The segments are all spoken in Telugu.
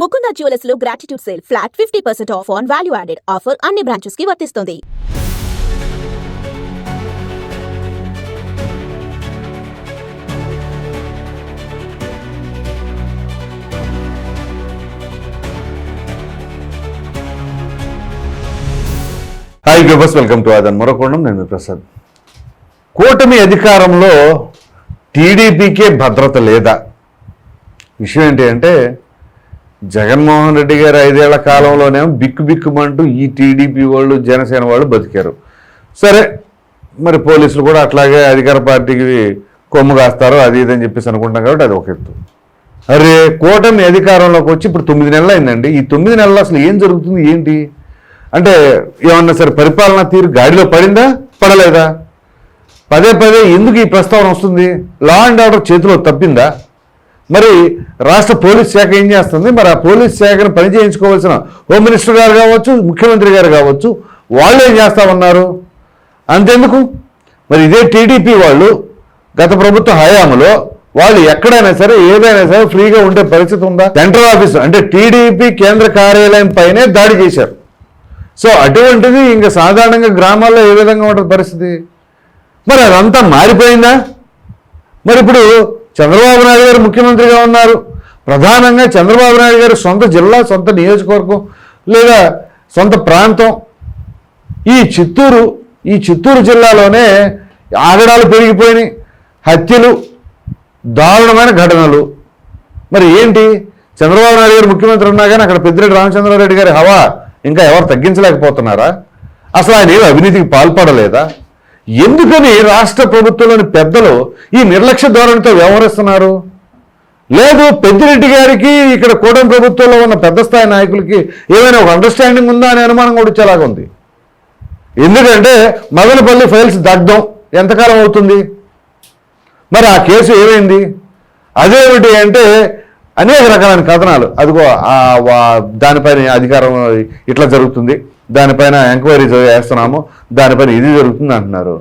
Mukunda జ్యువెలర్స్లో gratitude sale flat fifty percent off on value added offer అన్ని బ్రాంచెస్కి వర్తిస్తుంది. హాయ్ వ్యూవర్స్ వెల్కమ్ టు ఆదన్ మరొకొండం నేను ప్రసాద్. కూటమి అధికారంలో టీడీపీకే భద్రత లేదా? విషయం ఏంటి అంటే జగన్మోహన్ రెడ్డి గారు ఐదేళ్ళ కాలంలోనేమో బిక్కు బిక్కుమంటూ ఈ టీడీపీ వాళ్ళు జనసేన వాళ్ళు బతికారు. సరే మరి పోలీసులు కూడా అట్లాగే అధికార పార్టీకి కొమ్ము కాస్తారు అది ఇది అని చెప్పేసి అనుకుంటాం కాబట్టి అది ఒక ఎత్తు. అరే కూటమి అధికారంలోకి వచ్చి ఇప్పుడు తొమ్మిది నెలలు అయిందండి. ఈ తొమ్మిది నెలలు అసలు ఏం జరుగుతుంది ఏంటి? అంటే ఏమన్నా సరే పరిపాలనా తీరు గాడిలో పడిందా పడలేదా? పదే పదే ఎందుకు ఈ ప్రస్తావన వస్తుంది? లా అండ్ ఆర్డర్ చేతిలో తప్పిందా? మరి రాష్ట్ర పోలీస్ శాఖ ఏం చేస్తుంది? మరి ఆ పోలీస్ శాఖను పని చేయించుకోవాల్సిన హోమ్ మినిస్టర్ గారు కావచ్చు ముఖ్యమంత్రి గారు కావచ్చు వాళ్ళు ఏం చేస్తా ఉన్నారు అంతెందుకు? మరి ఇదే టీడీపీ వాళ్ళు గత ప్రభుత్వ హయాంలో వాళ్ళు ఎక్కడైనా సరే ఏదైనా సరే ఫ్రీగా ఉండే పరిస్థితి ఉందా? సెంట్రల్ ఆఫీస్ అంటే టీడీపీ కేంద్ర కార్యాలయం పైనే దాడి చేశారు. సో అటువంటిది ఇంకా సాధారణంగా గ్రామాల్లో ఏ విధంగా ఉంటుంది పరిస్థితి? మరి అదంతా మారిపోయిందా? మరి ఇప్పుడు చంద్రబాబు నాయుడు గారు ముఖ్యమంత్రిగా ఉన్నారు. ప్రధానంగా చంద్రబాబు నాయుడు గారు సొంత జిల్లా సొంత నియోజకవర్గం లేదా సొంత ప్రాంతం. ఈ చిత్తూరు ఈ చిత్తూరు జిల్లాలోనే ఆగడాలు పెరిగిపోయినాయి. హత్యలు దారుణమైన ఘటనలు. మరి ఏంటి? చంద్రబాబు నాయుడు గారు ముఖ్యమంత్రి ఉన్నా కానీ అక్కడ పెద్దిరెడ్డి రామచంద్రారెడ్డి గారి హవా ఇంకా ఎవరు తగ్గించలేకపోతున్నారా? అసలు ఆయన ఏమి అవినీతికి పాల్పడలేదా? ఎందుకని రాష్ట్ర ప్రభుత్వంలోని పెద్దలు ఈ నిర్లక్ష్య ధోరణితో వ్యవహరిస్తున్నారు? లేదు పెద్దిరెడ్డి గారికి ఇక్కడ కూటమి ప్రభుత్వంలో ఉన్న పెద్ద స్థాయి నాయకులకి ఏమైనా ఒక అండర్స్టాండింగ్ ఉందా అనే అనుమానం కూడా వచ్చేలాగా ఉంది. ఎందుకంటే మదనపల్లి ఫైల్స్ దగ్ధం. ఎంతకాలం అవుతుంది? మరి ఆ కేసు ఏమైంది? అదేమిటి అంటే అనేక రకాలైన కథనాలు. అదిగో వా- దానిపైన అధికారం ఇట్లా జరుగుతుంది. దానిపైన ఎంక్వైరీ చేస్తున్నాము దానిపైన ఇది జరుగుతుంది అంటున్నారు.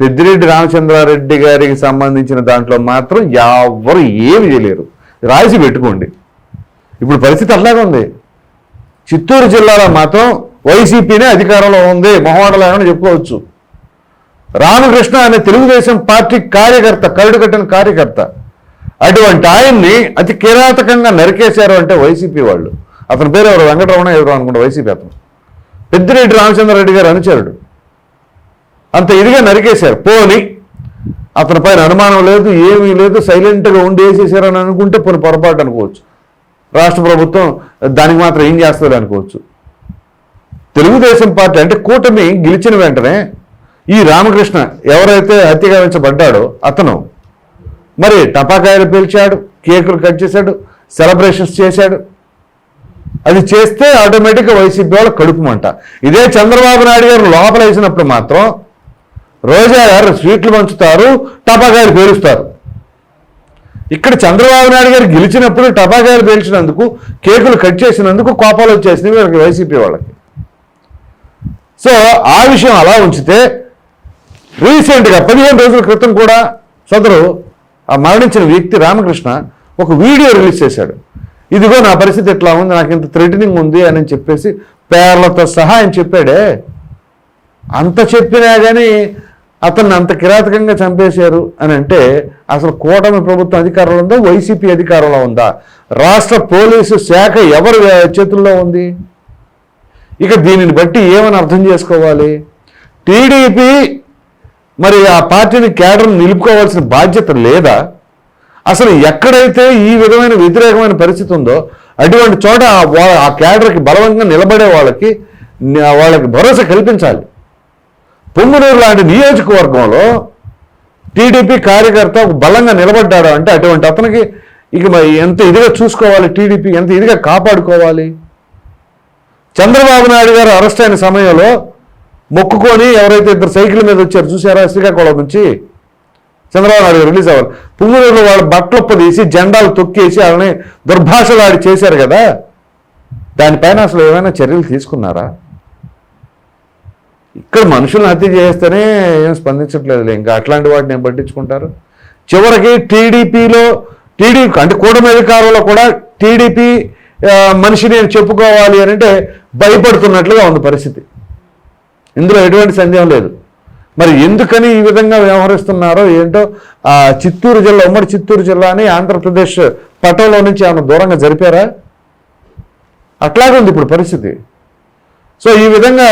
పెద్దిరెడ్డి రామచంద్రారెడ్డి గారికి సంబంధించిన దాంట్లో మాత్రం ఎవరు ఏమి చేయలేరు. రాసి పెట్టుకోండి. ఇప్పుడు పరిస్థితి అలాగే ఉంది. చిత్తూరు జిల్లాలో మాత్రం వైసీపీనే అధికారంలో ఉంది మొహమాటలేమని చెప్పుకోవచ్చు. రామకృష్ణ అనే తెలుగుదేశం పార్టీ కార్యకర్త కరుడు కట్టిన కార్యకర్త. అటువంటి ఆయన్ని అతి కిరాతకంగా నరికేశారు అంటే వైసీపీ వాళ్ళు. అతని పేరు ఎవరు? వెంకటరమణ ఎవరు అనుకుంటా వైసీపీ అతను. పెద్దిరెడ్డి రామచంద్రారెడ్డి గారు అనుచరుడు. అంత ఇదిగా నరికేశారు. పోని అతని పైన అనుమానం లేదు ఏమీ లేదు సైలెంట్గా ఉండి వేసేసారని అనుకుంటే పోనీ పొరపాటు అనుకోవచ్చు. రాష్ట్ర ప్రభుత్వం దానికి మాత్రం ఏం చేస్తుంది అనుకోవచ్చు. తెలుగుదేశం పార్టీ అంటే కూటమి గెలిచిన వెంటనే ఈ రామకృష్ణ ఎవరైతే హత్యగావించబడ్డాడో అతను మరి టపాకాయలు పేల్చాడు కేకులు కట్ చేశాడు సెలబ్రేషన్స్ చేశాడు అది చేస్తే ఆటోమేటిక్గా వైసీపీ వాళ్ళు కడుపుమంట. ఇదే చంద్రబాబు నాయుడు గారు లోపల వేసినప్పుడు మాత్రం రోజా గారు స్వీట్లు పంచుతారు టపాకాయలు పేలుస్తారు. ఇక్కడ చంద్రబాబు నాయుడు గారు గెలిచినప్పుడు టపాకాయలు పేల్చినందుకు కేకులు కట్ చేసినందుకు కోపాలు వచ్చేసినవి వీళ్ళకి వైసీపీ వాళ్ళకి. సో ఆ విషయం అలా ఉంచితే రీసెంట్గా పదిహేను రోజుల క్రితం కూడా సదరు ఆ మరణించిన వ్యక్తి రామకృష్ణ ఒక వీడియో రిలీజ్ చేశాడు. ఇదిగో నా పరిస్థితి ఎట్లా ఉంది? నాకు ఇంత థ్రెటనింగ్ ఉంది అని చెప్పేసి పేర్లతో సహా ఆయన చెప్పాడే. అంత చెప్పినా కానీ అతన్ని అంత కిరాతకంగా చంపేశారు అని అంటే అసలు కూటమి ప్రభుత్వం అధికారంలో ఉందా? వైసీపీ అధికారంలో ఉందా? రాష్ట్ర పోలీసు శాఖ ఎవరి చేతుల్లో ఉంది? ఇక దీనిని బట్టి ఏమని అర్థం చేసుకోవాలి? టీడీపీ మరి ఆ పార్టీని కేడర్ నిలుపుకోవాల్సిన బాధ్యత లేదా? అసలు ఎక్కడైతే ఈ విధమైన వ్యతిరేకమైన పరిస్థితి ఉందో అటువంటి చోట ఆ వా- ఆ బలవంగా నిలబడే వాళ్ళకి వాళ్ళకి భరోసా కల్పించాలి. పొంగునూరు లాంటి నియోజకవర్గంలో టీడీపీ కార్యకర్త ఒక బలంగా నిలబడ్డాడు అంటే అటువంటి అతనికి ఇక మరి ఎంత ఇదిగా చూసుకోవాలి టీడీపీ ఎంత ఇదిగా కాపాడుకోవాలి? చంద్రబాబు నాయుడు గారు అరెస్ట్ అయిన సమయంలో మొక్కుకొని ఎవరైతే ఇద్దరు సైకిల్ మీద వచ్చారు చూసారా శ్రీకాకుళం నుంచి చంద్రబాబు నాయుడు గారు రిలీజ్ అవ్వాలి పుంగూరులో వాళ్ళ బట్టలొప్ప తీసి జెండాలు తొక్కేసి వాళ్ళని దుర్భాషలాడి చేశారు కదా? దానిపైన అసలు ఏమైనా చర్యలు తీసుకున్నారా? ఇక్కడ మనుషులను హత్య చేస్తేనే ఏం స్పందించట్లేదు ఇంకా అట్లాంటి వాటిని ఏం పట్టించుకుంటారు? చివరికి టీడీపీలో టీడీపీ అంటే కూటమి అధికారంలో కూడా టీడీపీ మనిషి నేను చెప్పుకోవాలి అని అంటే భయపడుతున్నట్లుగా ఉంది పరిస్థితి. ఇందులో ఎటువంటి సందేహం లేదు. మరి ఎందుకని ఈ విధంగా వ్యవహరిస్తున్నారో ఏంటో చిత్తూరు జిల్లా ఉమ్మడి చిత్తూరు జిల్లాని ఆంధ్రప్రదేశ్ పటంలో నుంచి ఏమైనా దూరంగా జరిపారా? అట్లాగే ఉంది ఇప్పుడు పరిస్థితి. సో ఈ విధంగా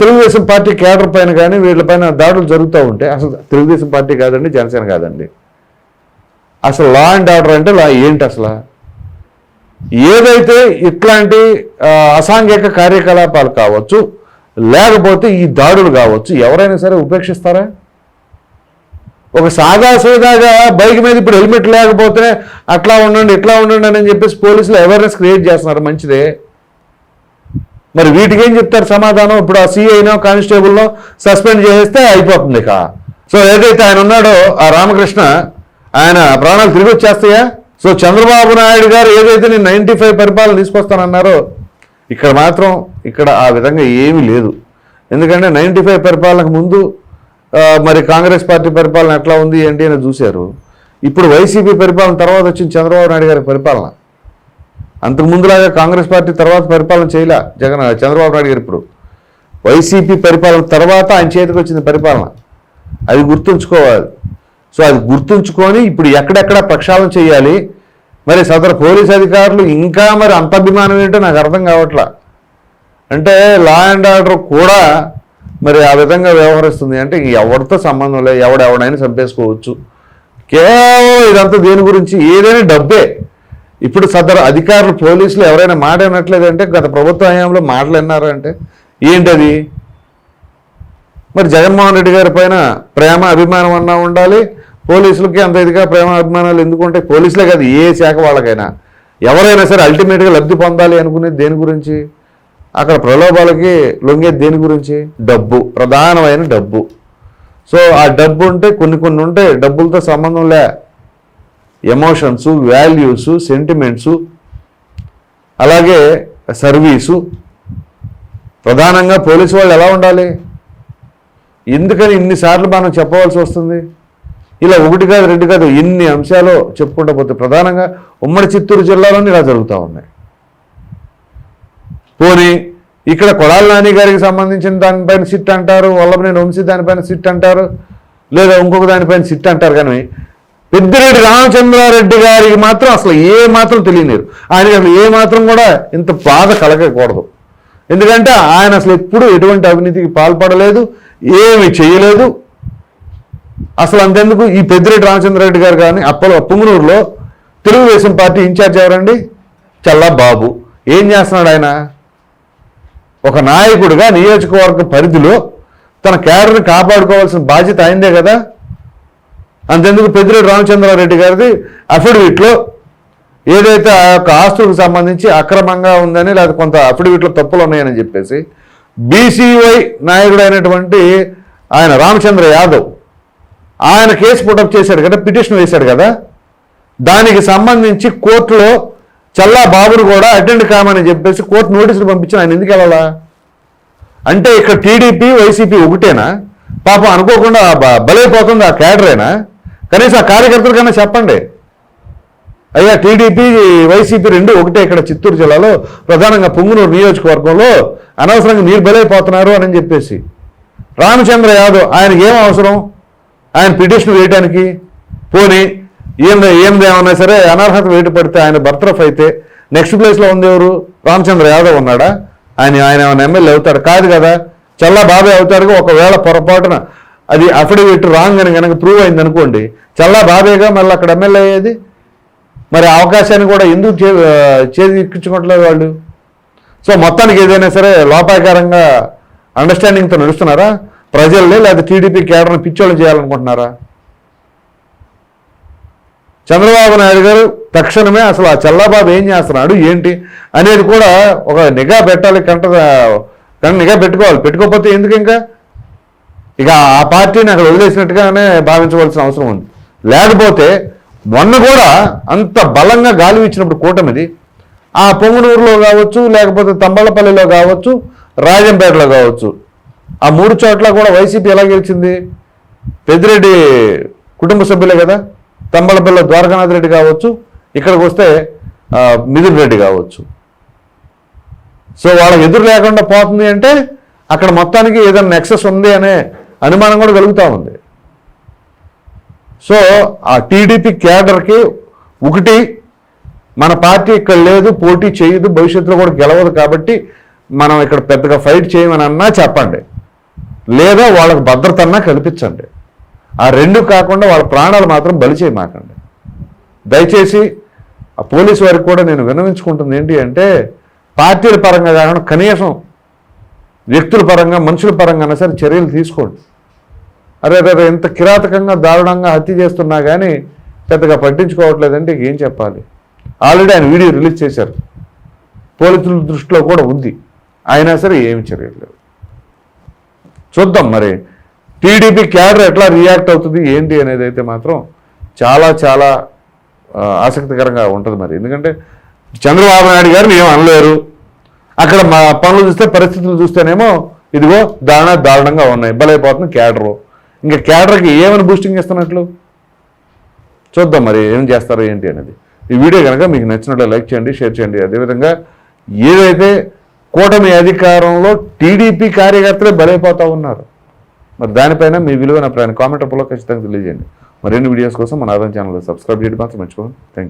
తెలుగుదేశం పార్టీ కేడర్ పైన కానీ వీళ్ళపైన దాడులు జరుగుతూ ఉంటే అసలు తెలుగుదేశం పార్టీ కాదండి జనసేన కాదండి. అసలు లా అండ్ ఆర్డర్ అంటే లా ఏంటి అసలు? ఏదైతే ఇట్లాంటి అసాంఘిక కార్యకలాపాలు కావచ్చు లేకపోతే ఈ దాడులు కావచ్చు. ఎవరైనా సరే ఉపేక్షిస్తారా? ఒక సాదా సీదాగా బైక్ మీద ఇప్పుడు హెల్మెట్ లేకపోతే అట్లా ఉండండి ఇట్లా ఉండండి అని చెప్పేసి పోలీసులు అవేర్నెస్ క్రియేట్ చేస్తున్నారు. మంచిదే. మరి వీటికి ఏం చెప్తారు సమాధానం? ఇప్పుడు ఆ సిఐనో కానిస్టేబుల్నో సస్పెండ్ చేస్తే అయిపోతుంది ఇక. సో ఏదైతే ఆయన ఉన్నాడో ఆ రామకృష్ణ ఆయన ప్రాణాలు తిరిగి వచ్చేస్తాయా? సో చంద్రబాబు నాయుడు గారు ఏదైతే నేను నైంటీ ఫైవ్ పరిపాలన తీసుకొస్తానన్నారో ఇక్కడ మాత్రం ఇక్కడ ఆ విధంగా ఏమీ లేదు. ఎందుకంటే నైంటీ ఫైవ్ పరిపాలనకు ముందు మరి కాంగ్రెస్ పార్టీ పరిపాలన ఎట్లా ఉంది ఏంటి అని చూశారు. ఇప్పుడు వైసీపీ పరిపాలన తర్వాత వచ్చిన చంద్రబాబు నాయుడు గారి పరిపాలన. అంతకు ముందులాగా కాంగ్రెస్ పార్టీ తర్వాత పరిపాలన చేయలే జగన్ చంద్రబాబు నాయుడు గారు ఇప్పుడు. వైసీపీ పరిపాలన తర్వాత ఆయన చేతికి వచ్చింది పరిపాలన. అది గుర్తుంచుకోవాలి. సో అది గుర్తుంచుకొని ఇప్పుడు ఎక్కడెక్కడ ప్రక్షాళన చేయాలి మరి సదరు పోలీస్ అధికారులు ఇంకా మరి అంత అభిమానం ఏంటో నాకు అర్థం కావట్లా. అంటే లా అండ్ ఆర్డర్ కూడా మరి ఆ విధంగా వ్యవహరిస్తుంది. అంటే ఎవరితో సంబంధం లేదు ఎవడెవడైనా చంపేసుకోవచ్చు. కేవలం ఇదంతా దేని గురించి? ఏదైనా డబ్బే. ఇప్పుడు సదరు అధికారులు పోలీసులు ఎవరైనా మాట వినట్లేదంటే గత ప్రభుత్వ హయాంలో మాటలు విన్నారంటే ఏంటది? మరి జగన్మోహన్ రెడ్డి గారి పైన ప్రేమ అభిమానం అన్నా ఉండాలి పోలీసులకి అంత ఇదిగా ప్రేమ అభిమానాలు ఎందుకు పోలీసులే కాదు ఏ శాఖ వాళ్ళకైనా. ఎవరైనా సరే అల్టిమేట్గా లబ్ధి పొందాలి అనుకునేది దేని గురించి? అక్కడ ప్రలోభాలకి లొంగేది దేని గురించి? డబ్బు ప్రధానమైన డబ్బు. సో ఆ డబ్బు ఉంటే కొన్ని కొన్ని ఉంటాయి డబ్బులతో సంబంధం లే. ఎమోషన్స్ వాల్యూస్ సెంటిమెంట్స్ అలాగే సర్వీసు. ప్రధానంగా పోలీసు వాళ్ళు ఎలా ఉండాలి? ఎందుకని ఇన్నిసార్లు మనం చెప్పవలసి వస్తుంది? ఇలా ఒకటి కాదు రెండు కాదు ఇన్ని అంశాలు చెప్పుకుంటూ పోతే ప్రధానంగా ఉమ్మడి చిత్తూరు జిల్లాలోనే ఇలా జరుగుతూ ఉన్నాయి. పోనీ ఇక్కడ కొడాల నాని గారికి సంబంధించిన దానిపైన సిట్ అంటారు వల్లభనేని వంశీ దానిపైన సిట్ అంటారు లేదా ఇంకొక దానిపైన సిట్ అంటారు కానీ పెద్దిరెడ్డి రామచంద్రారెడ్డి గారికి మాత్రం అసలు ఏ మాత్రం తెలియలేరు ఆయనకి అసలు ఏ మాత్రం కూడా ఇంత బాధ కలగకూడదు. ఎందుకంటే ఆయన అసలు ఎప్పుడు ఎటువంటి అవినీతికి పాల్పడలేదు ఏమి చేయలేదు. అసలు అంతెందుకు ఈ పెద్దిరెడ్డి రామచంద్రారెడ్డి గారు కానీ అప్పలో పుంగనూరులో తెలుగుదేశం పార్టీ ఇన్ఛార్జ్ ఎవరండి? చల్లా బాబు ఏం చేస్తున్నాడు ఆయన? ఒక నాయకుడిగా నియోజకవర్గ పరిధిలో తన క్యాడర్ని కాపాడుకోవాల్సిన బాధ్యత అయిందే కదా? అంతెందుకు పెద్దిరెడ్డి రామచంద్రారెడ్డి గారిది అఫిడవిట్లో ఏదైతే ఆ యొక్క ఆస్తులకు సంబంధించి అక్రమంగా ఉందని లేదా కొంత అఫిడవిట్లో తప్పులు ఉన్నాయని చెప్పేసి బీసీవై నాయకుడు అయినటువంటి ఆయన రామచంద్ర యాదవ్ ఆయన కేసు పుటప్ చేశాడు కదా పిటిషన్ వేశాడు కదా. దానికి సంబంధించి కోర్టులో చల్లా బాబును కూడా అటెండ్ కామని చెప్పేసి కోర్టు నోటీసులు పంపించిన ఆయన ఎందుకు వెళ్ళాలా? అంటే ఇక్కడ టీడీపీ వైసీపీ ఒకటేనా? పాపం అనుకోకుండా బలైపోతుంది ఆ క్యాడరేనా? కనీసం ఆ కార్యకర్తలకన్నా చెప్పండి. అయ్యా టీడీపీ వైసీపీ రెండు ఒకటే ఇక్కడ చిత్తూరు జిల్లాలో ప్రధానంగా పొంగునూరు నియోజకవర్గంలో అనవసరంగా మీరు బలైపోతున్నారు అని చెప్పేసి. రామచంద్ర యాదవ్ ఆయనకి ఏం అవసరం? ఆయన పిటిషన్ వేయడానికి పోనీ ఏం ఏంది ఏమన్నా సరే అనర్హత వేటు పడితే ఆయన బర్తరఫ్ అయితే నెక్స్ట్ ప్లేస్లో ఉంది ఎవరు? రామచంద్ర యాదవ్ ఉన్నాడా? ఆయన ఆయన ఏమైనా ఎమ్మెల్యే అవుతాడు? కాదు కదా. చల్లా బాబాయ్ అవుతాడుగా. ఒకవేళ పొరపాటున అది అఫిడవిట్ రాంగ్ అని కనుక ప్రూవ్ అయింది అనుకోండి చల్లా బాబేగా మళ్ళీ అక్కడ ఎమ్మెల్యే అయ్యేది? మరి అవకాశాన్ని కూడా ఎందుకు చే చేజిక్కించుకోవట్లేదు వాళ్ళు? సో మొత్తానికి ఏదైనా సరే లోపాయకారంగా అండర్స్టాండింగ్తో నడుస్తున్నారా? ప్రజల్ని లేదా టీడీపీ కేడర్ని పిచ్చోళ్ళు చేయాలనుకుంటున్నారా? చంద్రబాబు నాయుడు గారు తక్షణమే అసలు ఆ చల్లాబాబు ఏం చేస్తున్నాడు ఏంటి అనేది కూడా ఒక నిఘా పెట్టాలి కంట కానీ నిఘా పెట్టుకోవాలి. పెట్టుకోకపోతే ఎందుకు ఇంకా? ఇక ఆ పార్టీని అక్కడ వదిలేసినట్టుగానే భావించవలసిన అవసరం ఉంది. లేకపోతే మొన్న కూడా అంత బలంగా గాలి ఇచ్చినప్పుడు కూటమిది ఆ పొంగునూరులో కావచ్చు లేకపోతే తంబళ్ళపల్లిలో కావచ్చు రాజంపేటలో కావచ్చు ఆ మూడు చోట్ల కూడా వైసీపీ ఎలా గెలిచింది? పెద్దిరెడ్డి కుటుంబ సభ్యులే కదా? తంబలపల్లి ద్వారకానాథ్ రెడ్డి కావచ్చు ఇక్కడికి వస్తే మిథున్ రెడ్డి కావచ్చు. సో వాళ్ళకి ఎదురు లేకుండా పోతుంది అంటే అక్కడ మొత్తానికి ఏదైనా నెక్సెస్ ఉంది అనే అనుమానం కూడా కలుగుతూ ఉంది. సో ఆ టీడీపీ క్యాడర్కి ఒకటి మన పార్టీ ఇక్కడ లేదు పోటీ చేయదు భవిష్యత్తులో కూడా గెలవదు కాబట్టి మనం ఇక్కడ పెద్దగా ఫైట్ చేయమని అన్నా చెప్పండి. లేదా వాళ్ళకు భద్రత అన్నా కల్పించండి. ఆ రెండు కాకుండా వాళ్ళ ప్రాణాలు మాత్రం బలి చేయమాకండి. దయచేసి ఆ పోలీసు వారికి కూడా నేను విన్నవించుకుంటుంది ఏంటి అంటే పార్టీల పరంగా కాకుండా కనీసం వ్యక్తుల పరంగా మనుషుల పరంగా అయినా సరే చర్యలు తీసుకోండి. అరే అరే ఇంత కిరాతకంగా దారుణంగా హత్య చేస్తున్నా కానీ పెద్దగా పట్టించుకోవట్లేదంటే ఏం చెప్పాలి? ఆల్రెడీ ఆయన వీడియో రిలీజ్ చేశారు. పోలీసుల దృష్టిలో కూడా ఉంది. అయినా సరే ఏమి చర్యలు లేవు. చూద్దాం మరి. టీడీపీ క్యాడర్ ఎట్లా రియాక్ట్ అవుతుంది ఏంటి అనేది అయితే మాత్రం చాలా చాలా ఆసక్తికరంగా ఉంటుంది మరి. ఎందుకంటే చంద్రబాబు నాయుడు గారిని ఏం అనలేరు. అక్కడ మా పనులు చూస్తే పరిస్థితులు చూస్తేనేమో ఇదిగో దారుణ దారుణంగా ఉన్నాయి. ఇబ్బలైపోతుంది క్యాడరు. ఇంకా క్యాడర్కి ఏమని బూస్టింగ్ ఇస్తున్నట్లు చూద్దాం మరి ఏం చేస్తారో ఏంటి అనేది. ఈ వీడియో కనుక మీకు నచ్చినట్లు లైక్ చేయండి షేర్ చేయండి. అదేవిధంగా ఏదైతే కూటమి అధికారంలో టీడీపీ కార్యకర్తలే బలైపోతూ ఉన్నారు. మరి దానిపైన మీ విలువైన ప్రయాణం కామెంట్ రూపంలో ఖచ్చితంగా తెలియజేయండి. మరిన్ని వీడియోస్ కోసం మన ఆదాయం ఛానల్లో సబ్స్క్రైబ్ చేయడం మాత్రం మర్చిపోండి థ్యాంక్